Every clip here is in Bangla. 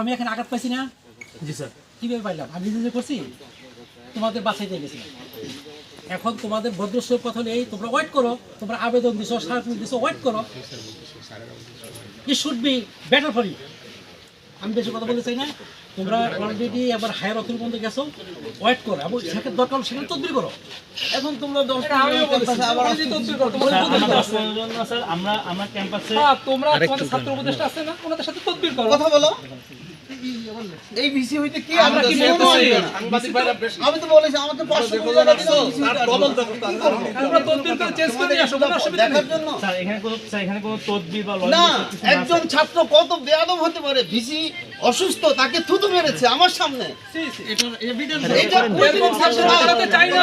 আমি এখানে আঘাত পাইছি না? জি স্যার। কীভাবে পাইলাম? আমি নিজে করছি? তোমাদের বাঁচাইতে গেছিলাম এখন তোমাদের ভদ্রস্বরূপ কথা এই তোমরা ওয়েট করো। তোমরা আবেদন দিছো সার্কুল দিছো ওয়েট করো। It should be better for you আমি বেশি কথা বলতে চাই না। তোমরা অলরেডি আবার হায়ার অথরিটি পর্যন্ত গেছো। ওয়েট করো। এবং সেখানে দরকার সেখানে তদবির করো। এখন তোমরা আমরা আমরা ক্যাম্পাসে তোমরা তোমাদের ছাত্র উপদেষ্টা আছে না? ওনাদের সাথে তদবির করো। কথা বলো। এই ভিসি হইতে কি আমরা কি আমি তো আমি তো বলেছি আমাকে পাঁচশো কোটি টাকা দিল তোমরা তদবির করে চেঞ্জ করে নিয়ে কোনো অসুবিধা দেখার জন্য। স্যার এখানে কোনো স্যার এখানে কোনো তদবির বা না না, একজন ছাত্র কত বেয়াদব হতে পারে? ভিসি অসুস্থ তাকে থুতু মেরেছে আমার সামনে। এটা চাই না।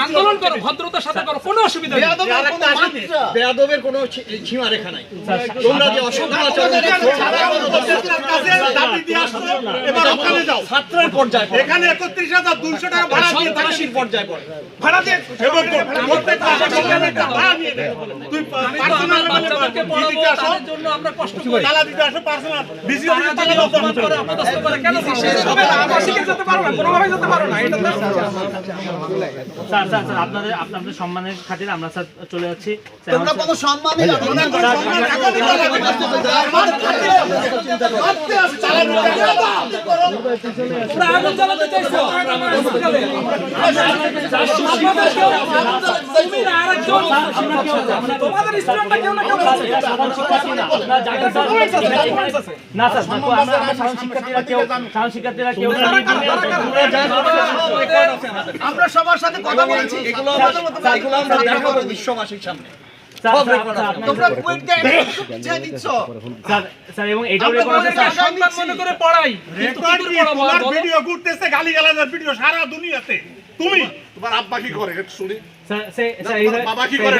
আন্দোলন করো ভদ্রতার সাথে করো কোনো অসুবিধা নেই বেয়াদবের কোনো নাই তোমরা যে অসংখ্য আচরণ এবার ওখানে যাও ছাত্রের পর্যায়ে এখানে একত্রিশ হাজার দুইশো টাকা ভাড়া দিয়ে থাকিস পর্যায়ে পড়ে ভাড়া দিয়ে এবং প্রত্যেকটা শিক্ষকের একটা ভাড়া নিয়ে নেয়। তুই আমি বাচ্চাদেরকে পড়াবো তাদের জন্য আমরা কষ্ট করি তালা দিতে আসো পার্সোনাল বিসি তারা যদি অপমান করে অপদস্থ করে কেন হবে না আমরা শিখে যেতে পারো না কোনোভাবে যেতে পারো না এটা স্যার স্যার স্যার আপনাদের আপনাদের সম্মানের খাতিরে আমরা স্যার চলে যাচ্ছি তোমরা আমার- কোনো সম্মানই না তোমরা আগুন জ্বালাতে চাইছো আমার হসপিটালে তুমি না আরেকজন তোমাদের স্টুডেন্টটা কেউ না স্যার, সাধারণ শিক্ষার্থীরা কেউ সাধারণ শিক্ষার্থীরা কেউ আমরা সবার সাথে কথা বলছি বিশ্ববাসীর সামনে। তোমরা স্যার, এবং এটাও রেকর্ড আছে সন্তান মনে করে পড়াই? ভিডিও ঘুরতেছে গালি গালাজের ভিডিও সারা দুনিয়াতে। তুমি? তোমার আব্বা কি করে একটু শুনি বাবা কি করে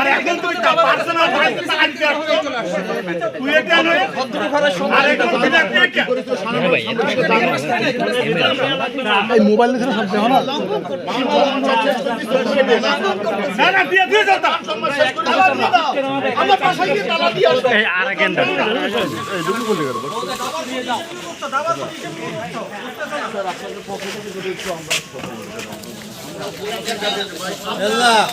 আর এখন তুমি পার্সোনাল এটা নয় এটা কে কে না না দিয়ে দিয়ে যাও তা। আমার বাসায় গিয়ে তালা দিয়ে আসো ¡Ella!